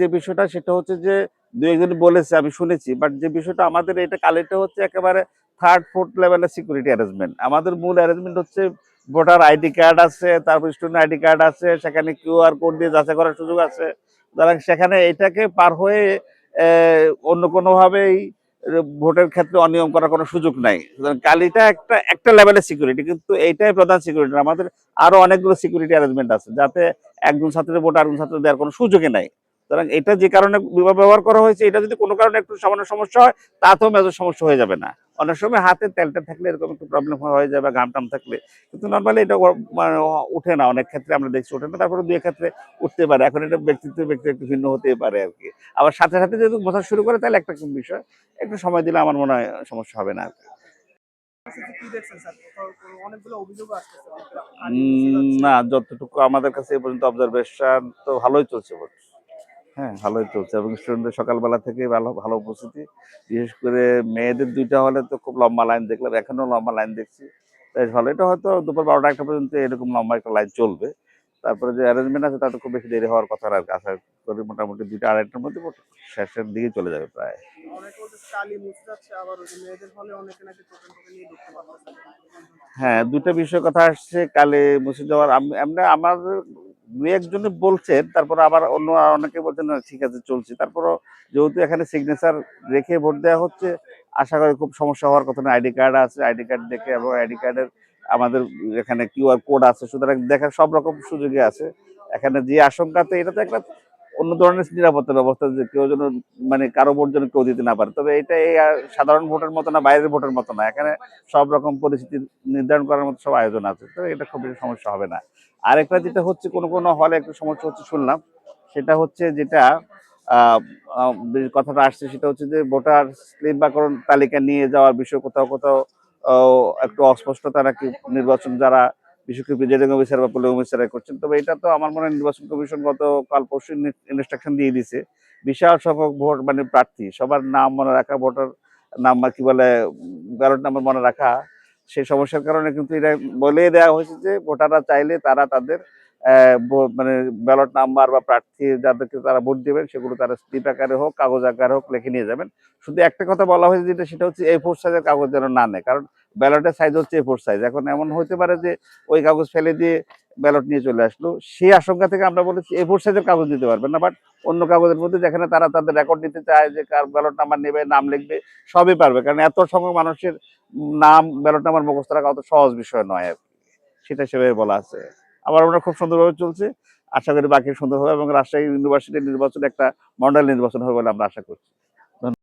যে বিষয়টা সেটা হচ্ছে যে দু একজন বলেছে, আমি শুনেছি বাট যে বিষয়টা আমাদের এটা কালিটা হচ্ছে একেবারে থার্ড ফোর্থ লেভেলের সিকিউরিটি অ্যারেঞ্জমেন্ট আমাদের মূল অ্যারেঞ্জমেন্ট হচ্ছে ভোটার আইডি কার্ড আছে, তারপর স্টুডেন্ট আইডি কার্ড আছে, সেখানে কিউআর কোড দিয়ে যাচাই করার সুযোগ আছে। সুতরাং সেখানে এটাকে পার হয়ে অন্য কোনোভাবেই ভোটের ক্ষেত্রে অনিয়ম করার কোনো সুযোগ নাই। কালিটা একটা একটা লেভেলের সিকিউরিটি কিন্তু এইটাই প্রধান সিকিউরিটি আমাদের আরও অনেকগুলো সিকিউরিটি অ্যারেঞ্জমেন্ট আছে, যাতে একজন ছাত্রের ভোট আরেকজন ছাত্র দেওয়ার কোনো সুযোগই নাই। সুতরাং এটা যে কারণে ব্যবহার করা হয়েছে, এটা যদি কোনো কারণে একটু সামান্য সমস্যা হয় তাতেও মেজর সমস্যা হয়ে যাবে না। অনেক সময় হাতে তেলটা থাকলে এরকম একটু প্রবলেম হয়ে যাবে ঘাম টাম থাকলে। কিন্তু নর্মালি এটা মানে উঠে না। অনেক ক্ষেত্রে আমরা দেখছি ওঠে না। তারপরে দুই ক্ষেত্রে উঠতে পারে। এখন এটা ব্যক্তিত্ব ব্যক্তি একটু ভিন্ন হতে পারে আর কি। আবার সাথে সাথে যদি বোঝা শুরু করে, তাহলে একটা বিষয়, একটু সময় দিলে আমার মনে হয় সমস্যা হবে না আর কি। না, যতটুকু আমাদের কাছে এ পর্যন্ত অবজারভেশন তো ভালোই চলছে ভোট হ্যাঁ ভালোই চলছে। এবং স্টুডেন্টদের সকালবেলা থেকে ভালো ভালো উপস্থিতি। বিশেষ করে মেয়েদের দুইটা হলে তো খুব লম্বা লাইন দেখলাম এখনও লম্বা লাইন দেখছি। বেশ ভালো। এটা হয়তো দুপুর বারোটা একটা পর্যন্ত এরকম লম্বা একটা লাইন চলবে। তারপরে যে অ্যারেঞ্জমেন্ট আছে তাতে খুব বেশি দেরি হওয়ার কথা আর। আশা করি মোটামুটি দুইটা আড়াইটার মধ্যে শেষের দিকে চলে যাবে প্রায়। হ্যাঁ দুটো বিষয় কথা আসছে কালে মুছে যাওয়ার। আমরা আমার দু একজনে বলছেন তারপর আবার অন্য অনেকে বলছেন ঠিক আছে, চলছে। তারপরও যেহেতু এখানে সিগনেচার রেখে ভোট দেওয়া হচ্ছে, আশা করি খুব সমস্যা হওয়ার কথা না আইডি কার্ড আছে, আইডি কার্ড দেখে এবং আইডি কার্ডের আমাদের এখানে কিউআর কোড আছে, সুতরাং দেখার সব রকম সুযোগে আছে। এখানে যে আশঙ্কাতে, এটা তো একটা অন্য ধরনের নিরাপত্তা ব্যবস্থা যে কেউ যেন মানে কারও ভোট যেন কেউ দিতে না পারে। তবে এটা এই সাধারণ ভোটের মতো না, বাইরের ভোটের মতো না। এখানে সব রকম পরিস্থিতি নির্ধারণ করার মতো সব আয়োজন আছে। তো এটা খুব বেশি সমস্যা হবে না। আরেকটা যেটা হচ্ছে, কোনো কোনো হলে একটু সমস্যা হচ্ছে শুনলাম। সেটা হচ্ছে যেটা কথাটা আসছে, সেটা হচ্ছে যে ভোটার স্লিপ বা কোন তালিকা নিয়ে যাওয়ার বিষয় কোথাও কোথাও একটু অস্পষ্টতা নাকি নির্বাচন যারা বিশেষ করে অফিসার বা পুলিশ অফিসার করছেন। তবে এটা তো আমার মনে হয় নির্বাচন কমিশন গত কাল পরশু ইনস্ট্রাকশন দিয়ে দিছে বিশাল সংখ্যক ভোট মানে প্রার্থী, সবার নাম মনে রাখা, ভোটার নাম বা কি বলে ব্যালট নাম্বার মনে রাখা, সেই সমস্যার কারণে কিন্তু এটা বলে দেওয়া হয়েছে যে ভোটাররা চাইলে তারা তাদের মানে ব্যালট নাম্বার বা প্রার্থী যাদেরকে তারা ভোট দেবেন, সেগুলো তারা স্লিপ আকারে হোক, কাগজ আকারে হোক লিখে নিয়ে যাবেন। শুধু একটা কথা বলা হয়েছে যেটা, সেটা হচ্ছে এ ফোর সাইজের কাগজ যেন না নেয়, কারণ ব্যালটের সাইজ হচ্ছে এ ফোর সাইজ এখন এমন হতে পারে যে ওই কাগজ ফেলে দিয়ে ব্যালট নিয়ে চলে আসলো, সেই আশঙ্কা থেকে আমরা বলেছি এ ফোর সাইজের কাগজ দিতে পারবেন না বাট অন্য কাগজের মধ্যে যেখানে তারা তাদের রেকর্ড নিতে চায় যে কার ব্যালট নাম্বার নেবে, নাম লিখবে, সবই পারবে। কারণ এত সংখ্যক মানুষের নাম ব্যালট নাম্বার মুখস্থ রাখা অত সহজ বিষয় নয় সেটা সেভাবে বলা আছে। আবার আমরা খুব সুন্দরভাবে চলছে। আশা করি বাকি সুন্দর হবে এবং রাজশাহী ইউনিভার্সিটির নির্বাচন একটা মডেল নির্বাচন হবে বলে আমরা আশা করছি।